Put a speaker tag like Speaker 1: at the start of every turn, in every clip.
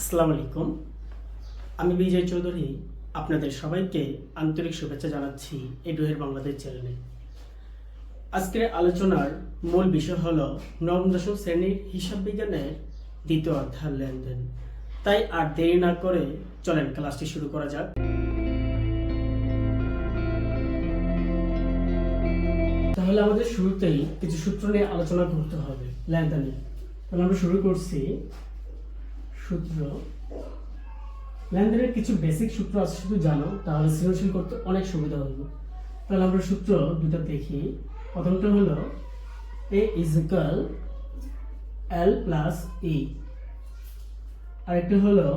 Speaker 1: আসসালামু আলাইকুম। আমি বিজয় চৌধুরী, আপনাদের সবাইকে আন্তরিক শুভেচ্ছা জানাচ্ছি এডুহের বাংলাদেশ চ্যানেলে। আজকের আলোচনার মূল বিষয় হল নবম দশম শ্রেণির হিসাব বিজ্ঞানের দ্বিতীয় অধ্যায় লেনদেন। তাই আর দেরি না করে চলেন ক্লাসটি শুরু করা যাক। তাহলে আমাদের শুরুতেই কিছু সূত্র নিয়ে আলোচনা করতে হবে লেনদেনে তাহলে আমরা শুরু করছি সূত্র। লেনদেনের কিছু বেসিক সূত্র আছে শুধু জানো, তাহলে সৃজনশীল করতে অনেক সুবিধা হবে তাহলে আমরা সূত্র দুটো দেখি। প্রথমটা হলো A is equal L plus E আরেকটা হলো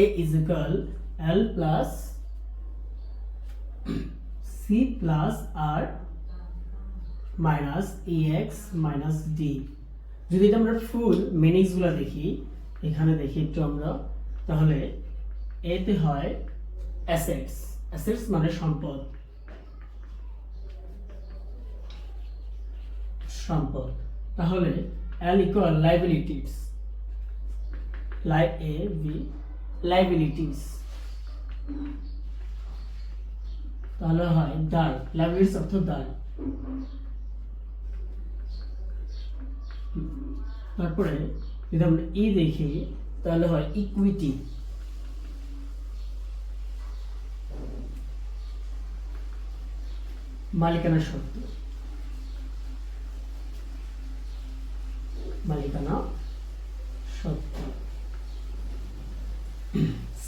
Speaker 1: A is equal L plus C plus R minus X minus D যদি আমরা ফুল মিনিংসগুলো দেখি, এখানে দেখি একটু আমরা, তাহলে এতে হয় অ্যাসেটস অ্যাসেটস মানে সম্পদ। সম্পদ। তাহলে L equal liabilities lie A B liabilities তাহলে হয় দায় লাইবিলিটিস অর্থ দায় তারপরে যদি আমরা ই দেখি, তাহলে হয় ইকুইটি মালিকানা শর্ত। মালিকানা সত্য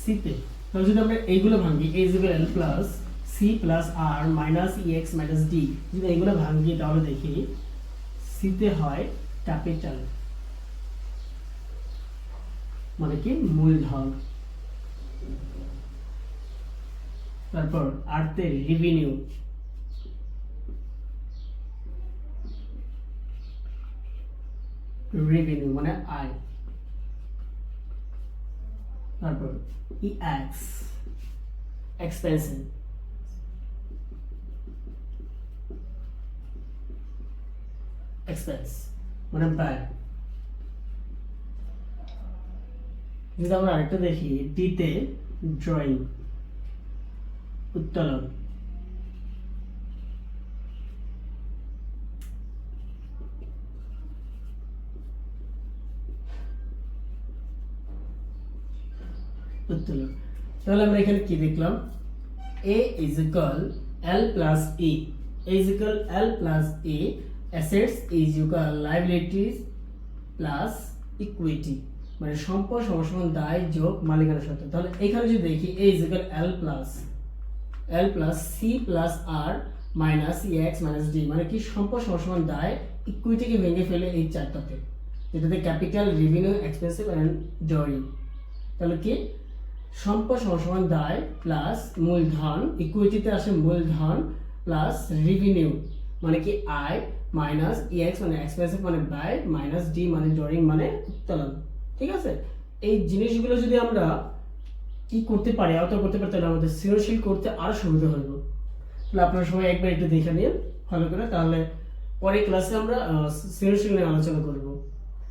Speaker 1: সিতে তাহলে যদি আমরা এইগুলো ভাঙি A is L plus C plus R minus E X minus D যদি এইগুলো ভাঙি তাহলে দেখি সিতে হয় ক্যাপিটাল মানে কি? মূলধন তারপর আর্থের রেভিনিউ রেভিনিউ মানে আয়। তারপর ই এক্স এক্সপেন্সিভ এক্সপেন্স মানে ব্যয়। যদি আমরা আরেকটা দেখি ডিতে ড্রয়িং উত্তোলন। উত্তোলন। তাহলে আমরা এখানে কি দেখলাম? A is equal L plus E is equal L plus E assets is equal liabilities plus equity মানে সম্পদ সমান দায় যোগ মালিকানা সত্ত্ব তাহলে এখানে যদি দেখি A is equal L plus L plus C plus R minus E X minus D মানে কি সম্পদ সমান দায় ইকুইটিকে ভেঙে ফেলে এই চারটাতে। যেটাতে ক্যাপিটাল রেভিনিউ এক্সপেন্সিভ অ্যান্ড ডরি তাহলে কি? সম্পদ সমান দায় প্লাস মূলধন ইকুইটিতে আসে মূলধন প্লাস রেভিনিউ মানে কি আয় মাইনাস ইএক্স মানে এক্সপেন্সিভ মানে ব্যয় মাইনাস ডি মানে ডরিং মানে উত্তোলন। ঠিক আছে? এই জিনিসগুলো যদি আমরা কি করতে পারি আওতা করতে পারি, তাহলে আমাদের সৃজনশীল করতে আরও সুবিধা হইব। তাহলে আপনারা সবাই একবার একটু দেখে নিন, ভালো করে। তাহলে পরে ক্লাসে আমরা সৃজনশীল নিয়ে আলোচনা করব।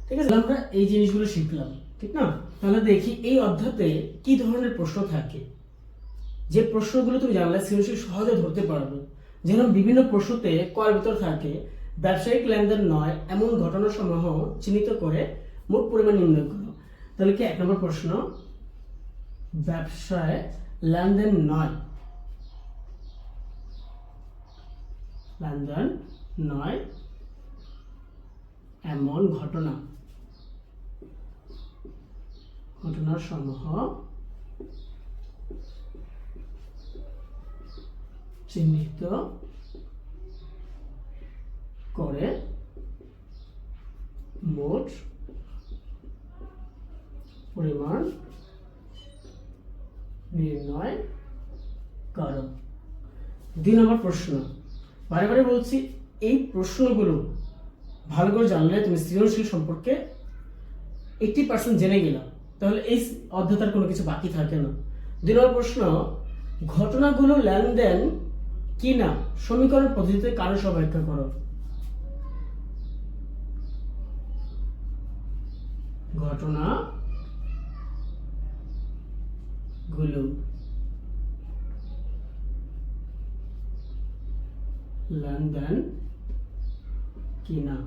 Speaker 1: ঠিক আছে? আমরা এই জিনিসগুলো শিখলাম, ঠিক না? তাহলে দেখি এই অধ্যায়তে কি ধরনের প্রশ্ন থাকে। যে প্রশ্নগুলো তুমি জানলে সৃজনশীল সহজে ধরতে পারবে। যেমন বিভিন্ন প্রশ্নতে কয়ের ভিতর থাকে, ব্যবসায়িক লেনদেন নয়, এমন ঘটনাসমূহ চিহ্নিত করে মোট পরিমাণ নির্ণয় করো। তাহলে কি এক নম্বর প্রশ্ন? ব্যবসায় লেনদেন নয়। লেনদেন নয় এমন ঘটনা। ঘটনার সমূহ চিহ্নিত করে মোট পরিমাণ নির্ণয় করো। দুই নম্বর প্রশ্ন। বারে বারে বলছি, এই প্রশ্নগুলো ভালো করে জানলে তুমি সৃজনশীল সম্পর্কে এইটি পার্সেন্ট জেনে গেলাম তাহলে এই অধ্যায়টার কোনো কিছু বাকি থাকে না। দুই নম্বর প্রশ্ন, ঘটনাগুলো লেনদেন কি না সমীকরণ পদ্ধতিতে কারও সব ব্যাখ্যা করো। ঘটনা গুলো লেনদেন কিনা।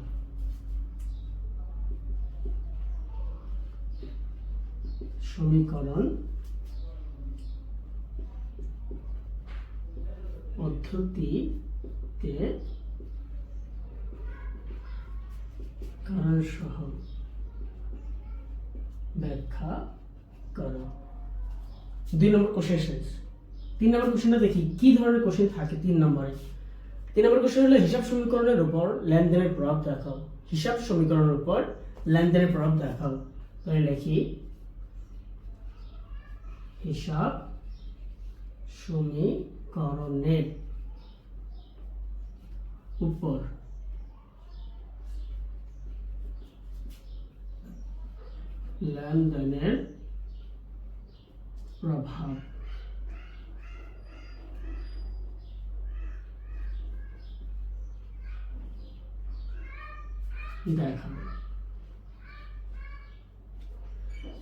Speaker 1: সমীকরণ। পদ্ধতিতে কারণ সহ ব্যাখ্যা করো। দুই নম্বর কোশ্চেন শেষ তিন নম্বর কোশ্চেনটা দেখি, কি ধরনের কোশ্চেন থাকে তিন নম্বরে? তিন নম্বর কোশ্চেন হলো হিসাব সমীকরণের উপর লেনদেনের প্রভাব দেখাও। হিসাব সমীকরণের উপর লেনদেনের প্রভাব দেখাও। তাহলে লিখি, হিসাব সমীকরণের উপর লেনদেনের প্রভাব। দেখানো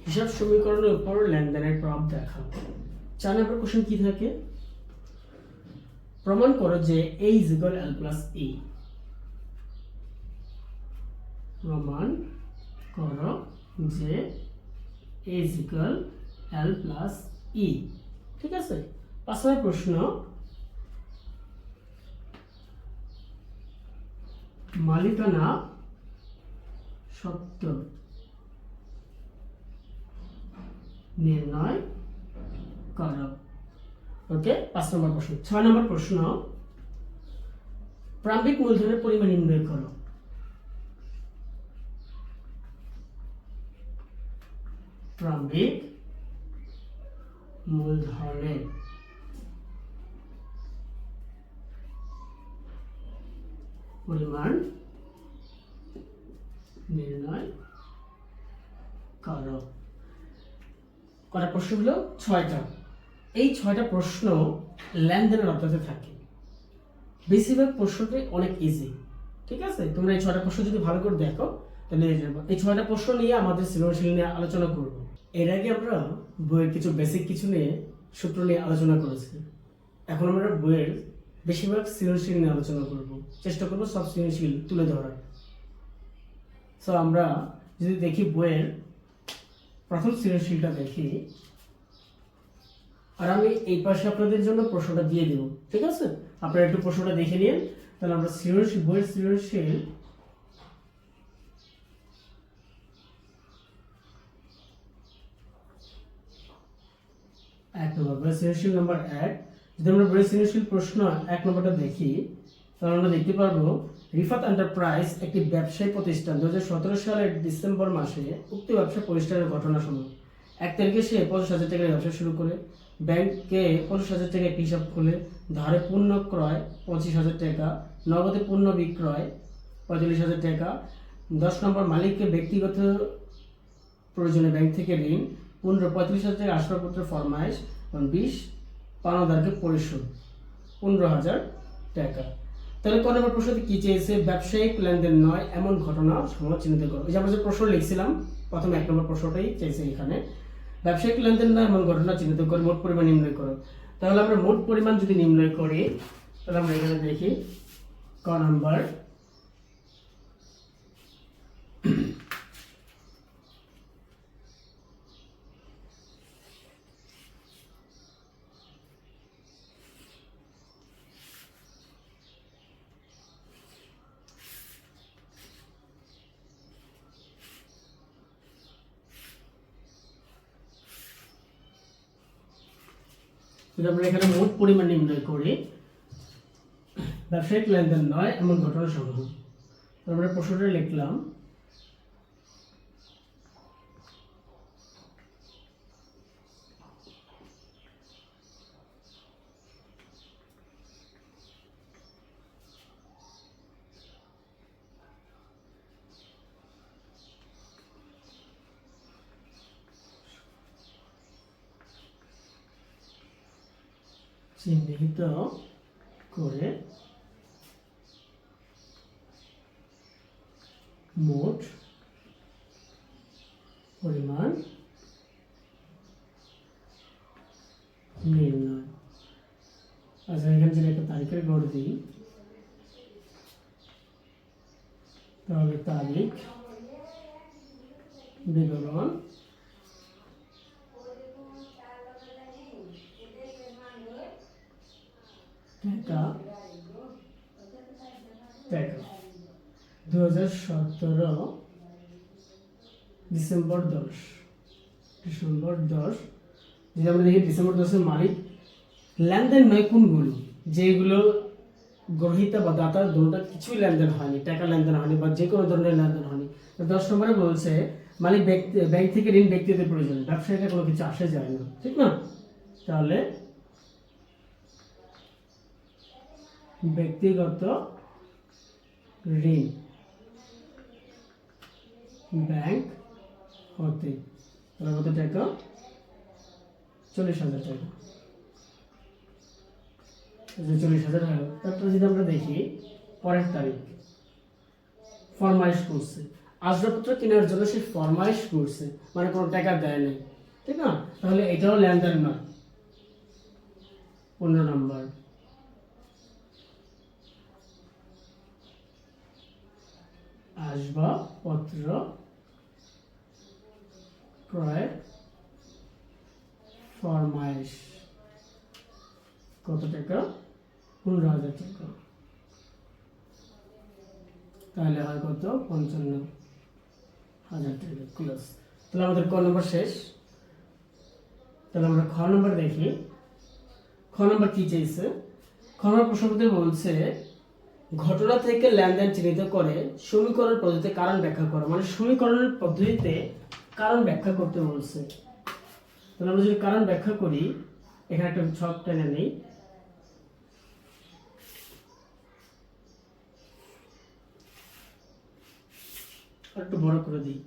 Speaker 1: হিসাব সমীকরণের উপর লেনদেনের প্রভাব দেখানো চার নম্বর কোশ্চেন কি থাকে? প্রমাণ করো যে A is equal L plus E প্রমাণ করো যে A is equal L plus E, ঠিক আছে? পাঁচ প্রশ্ন। মালিকানা সত্য নির্ণয় করো। ওকে, পাঁচ নম্বর প্রশ্ন। ছয় নম্বর প্রশ্ন, প্রারম্ভিক মূলধনের পরিমাণ নির্ণয় করো। প্রারম্ভিক মূলধনের। পরিমাণ নির্ণয় করো। কটা প্রশ্ন হলো ছয়টা। এই ছয়টা প্রশ্ন লেনদেনের অধ্যায়তে থাকে। বেশিরভাগ প্রশ্নটি অনেক ইজি ঠিক আছে? তোমরা এই ছয়টা প্রশ্ন যদি ভালো করে দেখো, তাহলে। এই ছয়টা প্রশ্ন নিয়ে আমাদের সৃজনশীল নিয়ে আলোচনা করব। এর আগে আমরা বইয়ের কিছু বেসিক কিছু নিয়ে সূত্র নিয়ে আলোচনা করেছি। এখন আমরা বইয়ের বেশিরভাগ সৃজনশীল নিয়ে আলোচনা করব। চেষ্টা করব সব সৃজনশীল তুলে ধরার। সো আমরা যদি দেখি বইয়ের প্রথম সৃজনশীলটা দেখি, আর আমি এই পাশে আপনাদের জন্য প্রশ্নটা দিয়ে দেব। ঠিক আছে? আপনারা একটু প্রশ্নটা দেখে নিন, তাহলে আমরা সৃজনশীল, বইয়ের সৃজনশীল এক নম্বর বইয়ের সৃজনশীল নম্বর এক। যদি আমরা বইয়ের সৃজনশীল প্রশ্ন এক নম্বরটা দেখি, তাহলে আমরা দেখতে পারব, রিফাত এন্টারপ্রাইজ একটি ব্যবসায়ী প্রতিষ্ঠান। দু হাজার সতেরো সালের ডিসেম্বর মাসে উক্ত ব্যবসা প্রতিষ্ঠানের ঘটনা সমূহ এক তারিখে সে পঞ্চাশ হাজার টাকার ব্যবসা শুরু করে। ব্যাংকে পঞ্চাশ হাজার টাকা হিসাব খুলে ধারে পণ্য ক্রয় পঁচিশ হাজার টাকা, নগদে পণ্য বিক্রয় পঁয়তাল্লিশ হাজার টাকা। দশ নম্বর, মালিককে ব্যক্তিগত প্রয়োজনে ব্যাংক থেকে ঋণ, পনেরো, পঁয়ত্রিশ হাজার টাকা আসবাবপত্র ফরমাইশ বিশ পাওনাদারকে পরিশোধ পনেরো হাজার টাকা। তাহলে ক নম্বর প্রশ্নতে কি চেয়েছে? ব্যবসায়িক লেনদেন নয়, এমন ঘটনা সমূহ চিহ্নিত করো। এই যে আমরা যে প্রশ্ন লিখছিলাম, প্রথম এক নম্বর প্রশ্নটাই চেয়েছে এখানে। ব্যবসায়িক লেনদেন নয়, এমন ঘটনা চিহ্নিত করে, মোট পরিমাণ নির্ণয় করো। তাহলে আমরা মোট পরিমাণ যদি নির্ণয় করি, তাহলে আমরা এখানে দেখি ক নম্বর যদি আমরা এখানে মোট পরিমাণ নির্ণয় করি ব্যবসায়িক লেনদেন নয় এমন ঘটনা সমূহ আমরা প্রশ্নটা লিখলাম। চিহ্নিত করে মোট পরিমাণ নির্ণয় আচ্ছা এখানে যদি একটা তারিখের গড় দিই তাহলে তারিখ বিবরণ টাকা টাকা দু হাজার সতেরো ডিসেম্বর দশ। ডিসেম্বর দশ। যদি আমরা দেখি ডিসেম্বর দশের মালিক, লেনদেন নয় কোনগুলো? যেগুলো গ্রহিতা বা দাতা, দুটা কিছুই লেনদেন হয়নি, টাকা লেনদেন হয়নি বা যে কোনো ধরনের লেনদেন হয়নি। দশ নম্বরে বলছে, মালিক ব্যক্তি, ব্যাংক থেকে ঋণ ব্যক্তিদের প্রয়োজন। ব্যবসায়ীরা কোনো কিছু আসে যায় না, ঠিক না? তাহলে ব্যক্তিগত ঋণ। ব্যাংক হতে। তাহলে কত টাকা চল্লিশ হাজার টাকা। চল্লিশ হাজার হলো তারপরে যদি আমরা দেখি, পরের তারিখ ফরমাইশ করছে। আসবাবপত্র কেনার জন্য সে ফরমাইশ করছে মানে কোনো টাকা দেয় নাই ঠিক না? তাহলে এটাও লেনদেন নয়। পনেরো নম্বর। আসবাবপত্র ক্রয় ফরমাইশ। কত টাকা? পনেরো হাজার টাকা। তাহলে হয় কত? পঞ্চান্ন হাজার টাকা। ক্লোজ তাহলে আমাদের ক নম্বর শেষ। তাহলে আমরা খ নম্বর দেখি। খ নম্বর কি চাইছে? খ নম্বর প্রশ্নতে বলছে, ঘটনা থেকে লেনদেন চিহ্নিত করে সমীকরণ পদ্ধতিতে কারণ ব্যাখ্যা করো। মানে সমীকরণের পদ্ধতিতে কারণ ব্যাখ্যা করতে বলছে। তাহলে আমরা যদি কারণ ব্যাখ্যা করি, এখানে একটা ছক টেনে নেই। একটু বড় করে দিই।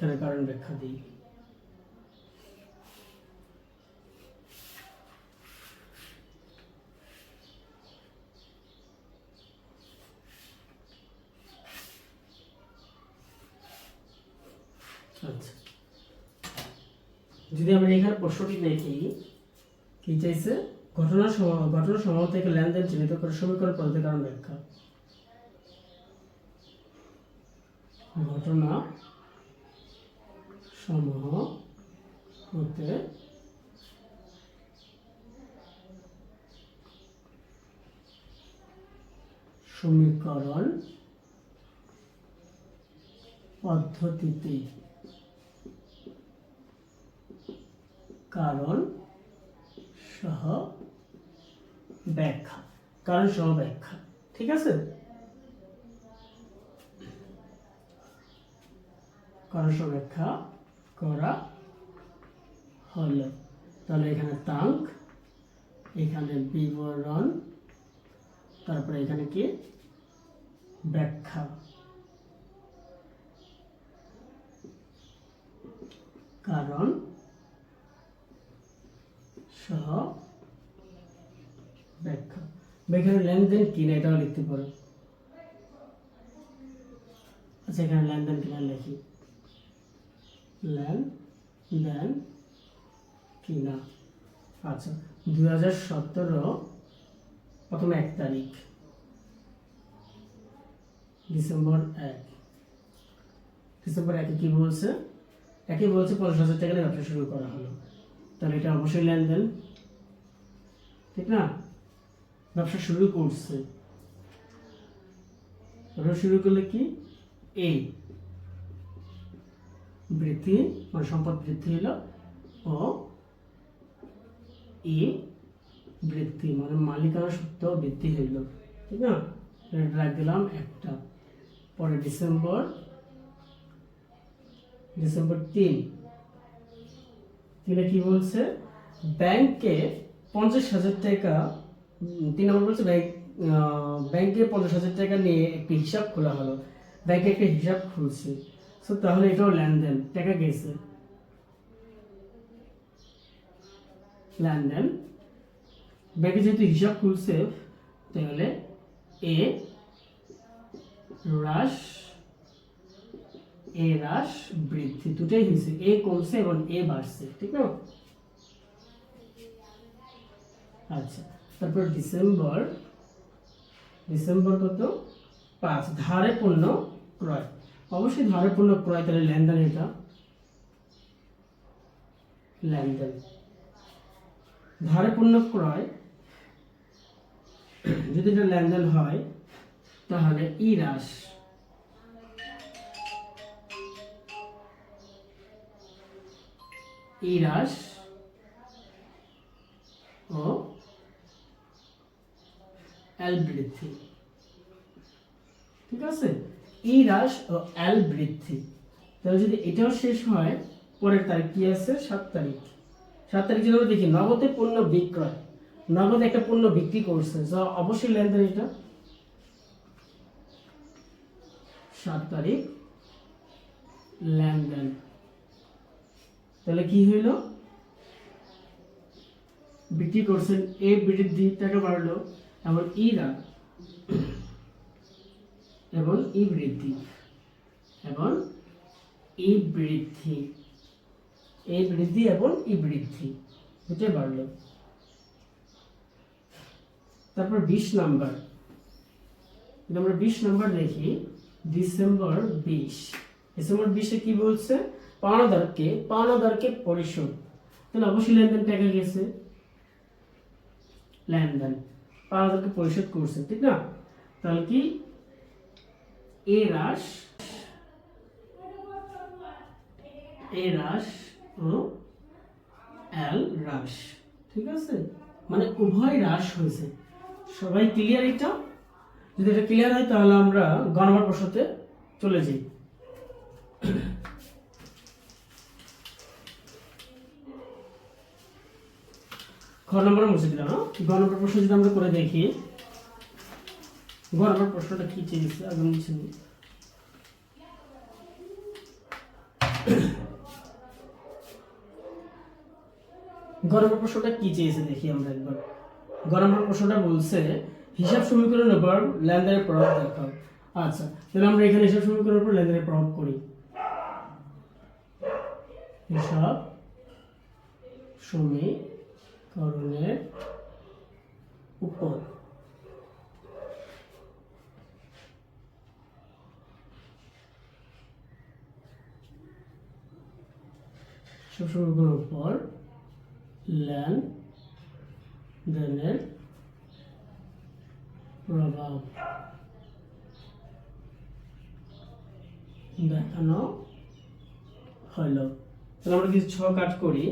Speaker 1: এখানে কারণ ব্যাখ্যা দিই। আচ্ছা। যদি আমরা এখানে প্রশ্নটি দেখি, কি চাইছে? ঘটনা ঘটনা সমূহ থেকে লেনদেন চিহ্নিত করে সমীকরণ পদ্ধতি কারণ ব্যাখ্যা। ঘটনা সমূহ হতে সমীকরণ পদ্ধতিতে। কারণ সহ ব্যাখ্যা। কারণ সহ ব্যাখ্যা। ঠিক আছে? কারণ সহ ব্যাখ্যা করা হলো। তাহলে এখানে তাঙ্ক, এখানে বিবরণ, তারপরে এখানে কি? ব্যাখ্যা। কারণ সহ ব্যাখ্যা। এখানে লেনদেন কিনা এটাও লিখতে পারো। আচ্ছা এখানে লেনদেন কিনা লিখি। লেন দেন কিনা। আচ্ছা দু হাজার সতেরো প্রথম এক তারিখ। ডিসেম্বর এক। ডিসেম্বর একে কি বলছে? একে বলছে পঞ্চাশ হাজার টাকা ব্যবসা শুরু করা হলো। তাহলে এটা অবশ্যই লেনদেন। ঠিক না? ব্যবসা শুরু করছে। ব্যবসা শুরু করলে কি? এই। বৃদ্ধি মানে সম্পদ বৃদ্ধি হলো ও ই বৃদ্ধি মানে মালিকানা সত্ত্ব বৃদ্ধি হইল। ঠিক না? রাখ দিলাম একটা। পরে ডিসেম্বর ডিসেম্বর তিন। তিনে কি বলছে? ব্যাংকে পঞ্চাশ হাজার টাকা তিন নম্বর বলছে ব্যাংক ব্যাংকে পঞ্চাশ হাজার টাকা নিয়ে একটি হিসাব খোলা হলো। ব্যাংকে একটা হিসাব খুলছে। সো তাহলে এটাও লেনদেন টাকা গেছে। লেনদেন ব্যাংকে যেহেতু হিসাব খুলছে, তাহলে এ হ্রাস এ হ্রাস বৃদ্ধি, দুটাই হয়েছে। এ কমছে এবং এ বাড়ছে, ঠিক না? আচ্ছা তারপর ডিসেম্বর ডিসেম্বর কত? পাঁচ, ধারে পণ্য ক্রয়। অবশ্যই ধারে পণ্য ক্রয় তাহলে লেনদেন এটা। লেনদেন। ধারে পণ্য ক্রয়। যদি এটা লেনদেন হয়, তাহলে ই হ্রাস। ই হ্রাস ও এল বৃদ্ধি ঠিক আছে ই হ্রাস ও এল বৃদ্ধি। তাহলে যদি এটাও শেষ হয়, পরের তারিখ কি আছে? সাত তারিখ। সাত তারিখ যদি দেখি, নগদে পণ্য বিক্রয়। নগদ একটা পণ্য বিক্রি করছে। যা অবশ্যই লেনদেন এটা। সাত তারিখ লেনদেন। তাহলে কি হইল? বিক্রি করছেন। এ বৃদ্ধি টাকা বাড়লো। এবং ই রাগ এবং ই বৃদ্ধি। এবং ই বৃদ্ধি। এ বৃদ্ধি এবং ই বৃদ্ধি। এটা বাড়লো। তারপর বিশ নাম্বার। আমরা বিশ নাম্বার দেখি, ডিসেম্বর বিশ। ডিসেম্বর বিশে কি বলছে? পাওনাদারকে পাওনাদারকে পরিশোধ। তাহলে অবশ্যই লেনদেন টাকা গেছে? লেনদেন। পাওনাদারকে পরিশোধ করছে, ঠিক না? তাহলে কি? এ হ্রাস এ হ্রাস ও এল হ্রাস ঠিক আছে? মানে উভয় হ্রাস হয়েছে। সবাই ক্লিয়ার এটা? যদি এটা ক্লিয়ার হয়, তাহলে আমরা গণবার প্রশ্নতে চলে যাই। খ নম্বর মুছে দিলাম হ্যাঁ? নম্বর প্রশ্ন যদি আমরা করে দেখি গ নম্বর প্রশ্নটা কি চেয়েছে আগে মুছে নিই। প্রশ্নটা কি চেয়েছে দেখি আমরা একবার। গ নম্বর প্রশ্নটা বলছে, হিসাব সমীকরণের উপর লেনদেনের প্রভাব দেখাও। আচ্ছা তাহলে আমরা এখানে হিসাব সমীকরণের উপর লেনদেনের প্রভাব করি। হিসাব সমীকরণের উপর। হিসাব সমীকরণের ল্যান দেনের প্রভাব দেখানো হলো। তাহলে আমরা কিছু ছ কাজ করি।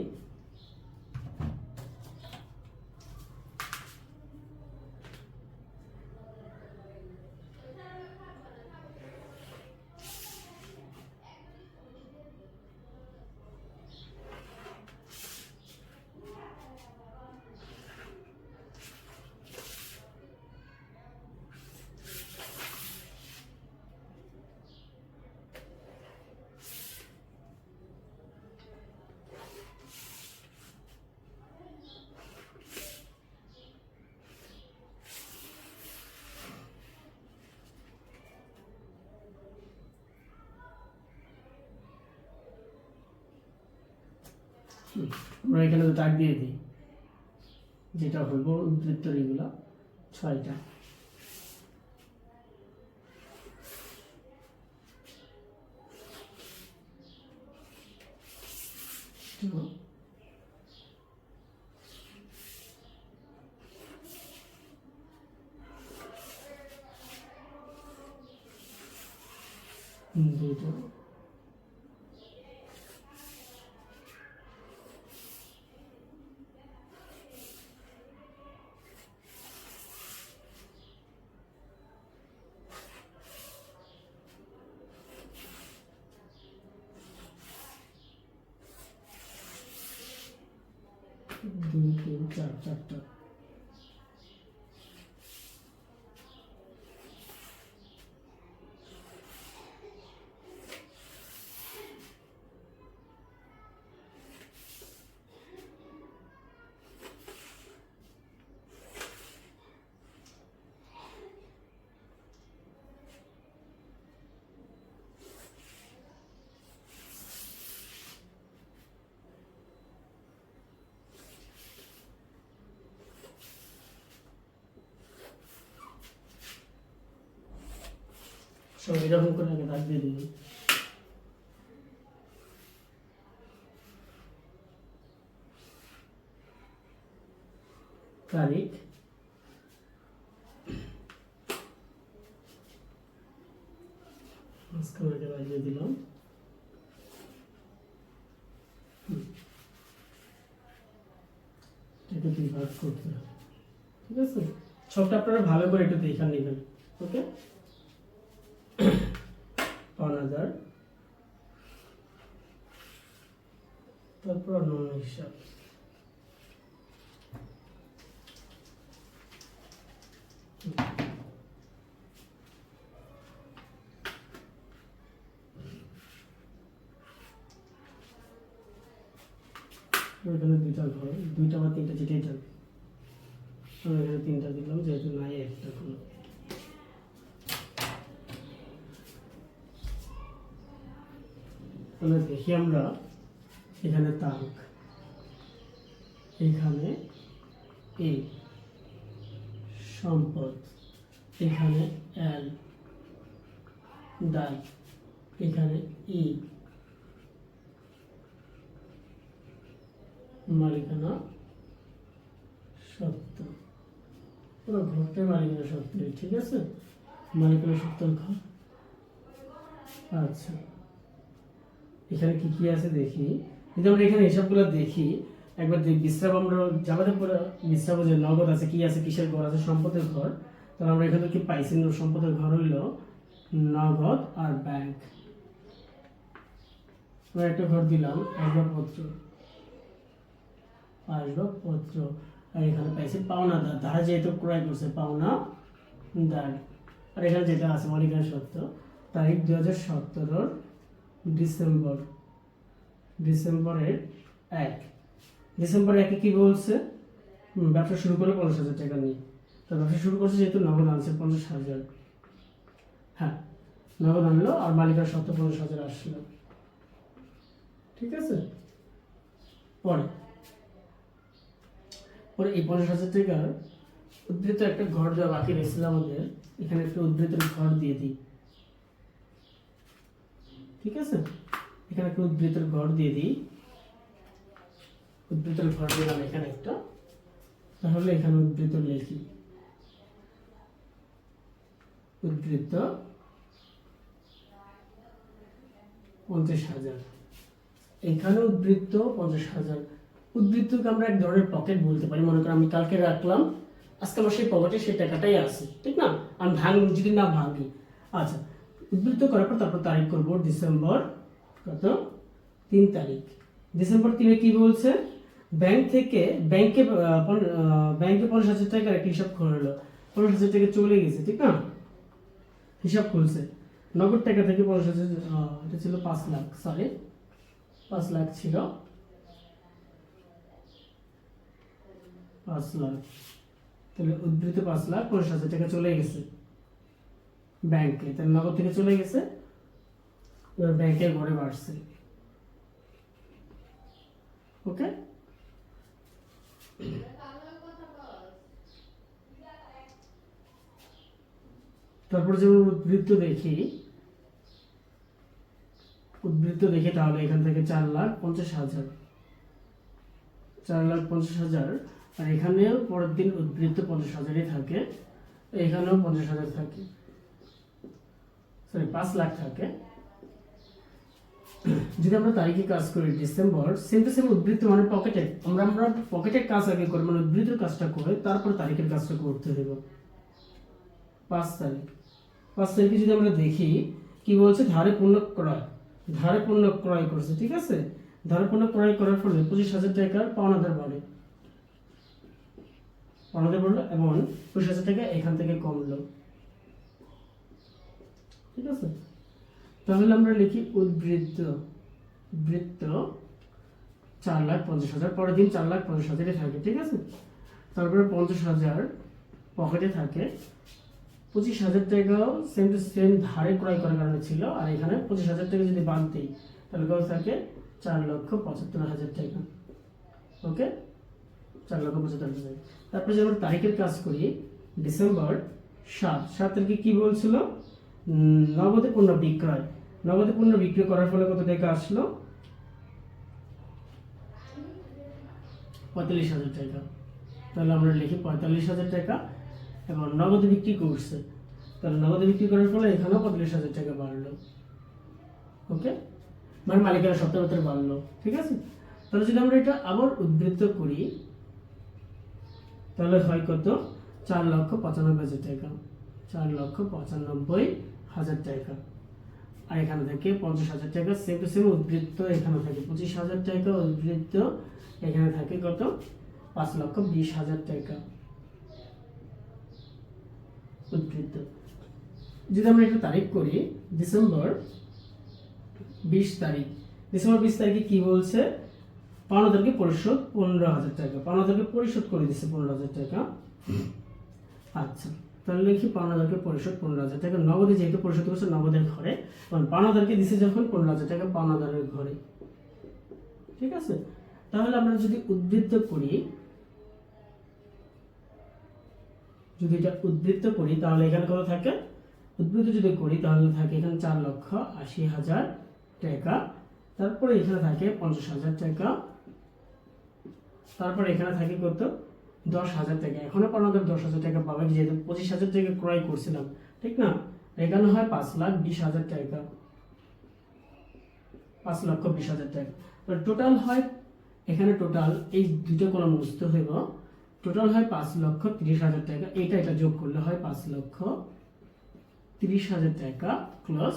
Speaker 1: আমরা এখানে তো দাগ দিয়ে দিই। যেটা হইব বৃত্তর এগুলা ছয়টা। ঠিক আছে? হুম, দুইটা দুই তো এরকম করে আগে দাগ তারিখ দিলাম দুই ভাগ করতে ঠিক আছে সবটা আপনারা ভালো করে একটু দেখে নেবেন ওকে পাঁচ হাজার তারপর অন্য হিসাব দুইটা ঘর, দুইটা বা তিনটা যেটাই যাবে আমি এখানে তিনটা দিলাম, যেহেতু নাই একটা কোনো। তাহলে দেখি আমরা এখানে তাক এখানে এ, সম্পদ, এখানে এল দায় এখানে ই, মালিকানা সত্য। পুরো ঘরটাই মালিকানা সত্য ঠিক আছে? মালিকানা সত্তর ঘর। আচ্ছা। এখানে কি কি আছে দেখি? যদি আমরা এখানে হিসাবগুলো দেখি। একবার যে বিশ্রাম আমরা যাবাতে পরে বিশ্রাম যে নগদ আছে, কি আছে, কিসের ঘর আছে, সম্পদের ঘর। তাহলে আমরা এখানে কি পাইছি সম্পদের ঘর হইল নগদ আর ব্যাংক একটা ঘর দিলাম, আসবাবপত্র। আসবাবপত্র, আর এখানে পাইছি পাওনাদার ধারা। যেহেতু ক্রয় করছে, পাওনা দার আর এখানে যেটা আছে, মালিকানা সত্য, তারিখ দু হাজার সতেরোর ডিসেম্বর। ডিসেম্বরের এক। ডিসেম্বর একে কি বলছে? ব্যবসা শুরু করল পঞ্চাশ হাজার টাকা নিয়ে। তো ব্যবসা শুরু করছে যেহেতু নগদ আনছে পঞ্চাশ হাজার। হ্যাঁ নগদ আনলো আর মালিকার সত্য পঞ্চাশ হাজার আসলো। ঠিক আছে? পরে। পরে এই পঞ্চাশ হাজার টাকার উদ্ধৃত একটা ঘর দেওয়া বাকি রয়েছিল আমাদের। এখানে একটা উদ্ধৃতের ঘর দিয়ে দিই। ঠিক আছে? এখানে একটা উদ্ধৃতের ঘর দিয়ে দিই। উদ্ধৃতের ঘর দিলাম এখানে একটা। তাহলে এখানে উদ্ধৃত লিখি। উদ্ধৃত পঞ্চাশ হাজার। এখানে উদ্ধৃত পঞ্চাশ হাজার। উদ্ধৃতকে আমরা এক ধরনের পকেট বলতে পারি। মনে করো আমি কালকে রাখলাম, আজকে আমার সেই পকেটে সেই টাকাটাই আছে, ঠিক না? আমি ভাঙ যদি না ভাঙি। আচ্ছা উদ্ধৃত করার পর তারপর তারিখ করব, ডিসেম্বর। কত? তিন তারিখ। ডিসেম্বর তিনে কি বলছে? ব্যাংক থেকে, ব্যাংকে ব্যাংকে পঞ্চাশ হাজার টাকার একটা হিসাব খুললো পঞ্চাশ হাজার টাকা চলে গেছে, ঠিক না? হিসাব খুলছে। নগদ টাকা থেকে পঞ্চাশ হাজার এটা ছিল পাঁচ লাখ সরি পাঁচ লাখ ছিল। পাঁচ লাখ। তাহলে উদ্ধৃত পাঁচ লাখ, পঞ্চাশ হাজার টাকা চলে গেছে ব্যাংকে। তাহলে নগদ থেকে চলে গেছে। এবার ব্যাংকের ঘরে বাড়ছে ওকে? তারপর যেমন উদ্বৃত্ত দেখি উদ্বৃত্ত দেখি তাহলে এখান থেকে চার লাখ পঞ্চাশ হাজার। চার লাখ পঞ্চাশ হাজার, আর এখানেও পরের দিন উদ্বৃত্ত পঞ্চাশ হাজারই থাকে, এখানেও পঞ্চাশ হাজার থাকে। সরি পাঁচ লাখ থাকে। যদি আমরা তারিখে কাজ করি ডিসেম্বর সেম টু সেম উদ্বৃত্ত মানে পকেটে আমরা আমরা পকেটের কাজ আগে করি মানে উদ্বৃত্তের কাজটা করে তারপর তারিখের কাজটা করতে দেব। পাঁচ তারিখ। পাঁচ তারিখে যদি আমরা দেখি, কি বলছে? ধারে পণ্য ক্রয়। ধারে পণ্য ক্রয় করছে, ঠিক আছে? ধারে পণ্য ক্রয় করার ফলে পঁচিশ হাজার টাকার পাওনাদার বাড়ে। পাওনাদার বাড়লো এবং পঁচিশ হাজার টাকা এখান থেকে কমলো। ঠিক আছে? তাহলে আমরা লিখি উদ্বৃত্ত। বৃত্ত চার লাখ পঞ্চাশ হাজার, পরের দিন চার লাখ পঞ্চাশ হাজারে থাকে, ঠিক আছে? তারপরে পঞ্চাশ হাজার পকেটে থাকে। পঁচিশ হাজার টাকাও সেম টু সেম ধারে ক্রয় করার কারণে ছিল, আর এখানে পঁচিশ হাজার টাকা যদি বাদ দিই, তাহলে কত থাকে? চার লক্ষ পঁচাত্তর হাজার টাকা। ওকে? চার লক্ষ পঁচাত্তর হাজার তারপরে যদি আমরা তারিখের কাজ করি, ডিসেম্বর সাত সাত তারিখে কি বলছিল? নগদে পণ্য বিক্রয়। নগদে পণ্য বিক্রি করার ফলে কত টাকা আসলো? পঁয়তাল্লিশ হাজার টাকা। তাহলে আমরা লিখি পঁয়তাল্লিশ হাজার টাকা এবং নগদে বিক্রি করছে। তাহলে নগদে বিক্রি করার ফলে এখানেও পঁয়তাল্লিশ হাজার টাকা বাড়লো। ওকে মানে মালিকেরা ভেতরে বাড়লো। ঠিক আছে? তাহলে যদি আমরা এটা আবার উদ্বৃত্ত করি, তাহলে হয় কত? চার লক্ষ পঁচানব্বই হাজার টাকা। চার লক্ষ পঁচানব্বই হাজার টাকা। আর এখানে থাকে পঞ্চাশ হাজার টাকা সেম টু সেম উদ্বৃত্ত এখানে থাকে। পঁচিশ হাজার টাকা উদ্বৃত্ত এখানে থাকে কত? পাঁচ লক্ষ বিশ হাজার টাকা উদ্বৃত্ত। যদি আমরা একটু তারিখ করি, ডিসেম্বর বিশ তারিখ। ডিসেম্বর বিশ তারিখে কি বলছে? পাওনাদারকে পরিশোধ পনেরো হাজার টাকা। পাওনাদারকে পরিশোধ করে দিচ্ছে পনেরো হাজার টাকা। আচ্ছা। তাহলে লিখি পাওনাদারকে পরিশোধ পনেরো হাজার টাকা। নগদে যেহেতু পরিশোধ করছে, নগদের ঘরে। কারণ পাওনাদারকে দিছে যখন পনেরো হাজার টাকা পাওনাদারের ঘরে। ঠিক আছে? তাহলে আমরা যদি উদ্বৃত্ত করি, যদি এটা উদ্বৃত্ত করি, তাহলে এখানে কত থাকে? উদ্বৃত্ত যদি করি, তাহলে থাকে এখানে চার লক্ষ আশি হাজার টাকা। তারপরে এখানে থাকে পঞ্চাশ হাজার টাকা। তারপরে এখানে থাকে কত? দশ হাজার টাকা। এখনও পর্যন্ত দশ হাজার টাকা পাবে। যেহেতু পঁচিশ হাজার টাকা ক্রয় করছিলাম, ঠিক না? এখানে হয় পাঁচ লাখ বিশ হাজার টাকা। পাঁচ লক্ষ বিশ হাজার টাকা। টোটাল হয়, এখানে টোটাল এই দুটো কলম বুঝতে হইব টোটাল হয় পাঁচ লক্ষ তিরিশ হাজার টাকা। এটা এটা যোগ করলে হয় পাঁচ লক্ষ তিরিশ হাজার টাকা প্লাস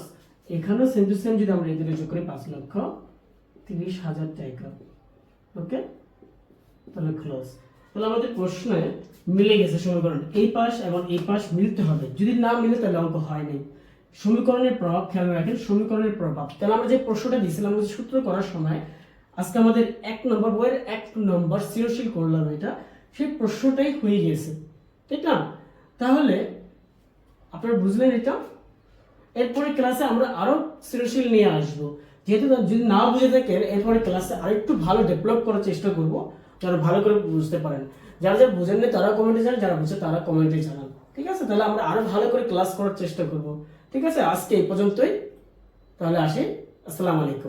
Speaker 1: এখানেও সেম টু সেম যদি আমরা এই দুটো যোগ করি, পাঁচ লক্ষ তিরিশ হাজার টাকা। ওকে তাহলে ক্লোজ তাহলে আমাদের প্রশ্নে মিলে গেছে সমীকরণ। এই পাশ এবং এই পাশ মিলতে হবে। যদি না মিলে, তাহলে অঙ্ক হয়নি সমীকরণের প্রভাব খেয়াল রাখেন, সমীকরণের প্রভাব। তাহলে আমরা যে প্রশ্নটা দিয়েছিলাম, যে সূত্র করার সময়, আজকে আমাদের এক নম্বর বইয়ের এক নম্বর সৃজনশীল করলাম এটা। সেই প্রশ্নটাই হয়ে গেছে ঠিক না? তাহলে আপনারা বুঝলেন এটা? এরপরে ক্লাসে আমরা আরও সৃজনশীল নিয়ে আসব। যেহেতু যদি না বুঝে থাকেন, এরপরে ক্লাসে আরেকটু ভালো ডেভেলপ করার চেষ্টা করব। যেন ভালো করে বুঝতে পারেন। যারা যারা বুঝেন না তারা কমেন্টে জানান যারা বুঝে তারা কমেন্টে জানান। ঠিক আছে? তাহলে আমরা আরও ভালো করে ক্লাস করার চেষ্টা করব। ঠিক আছে? আজকে এই পর্যন্তই। তাহলে আসি। আসসালাম আলাইকুম।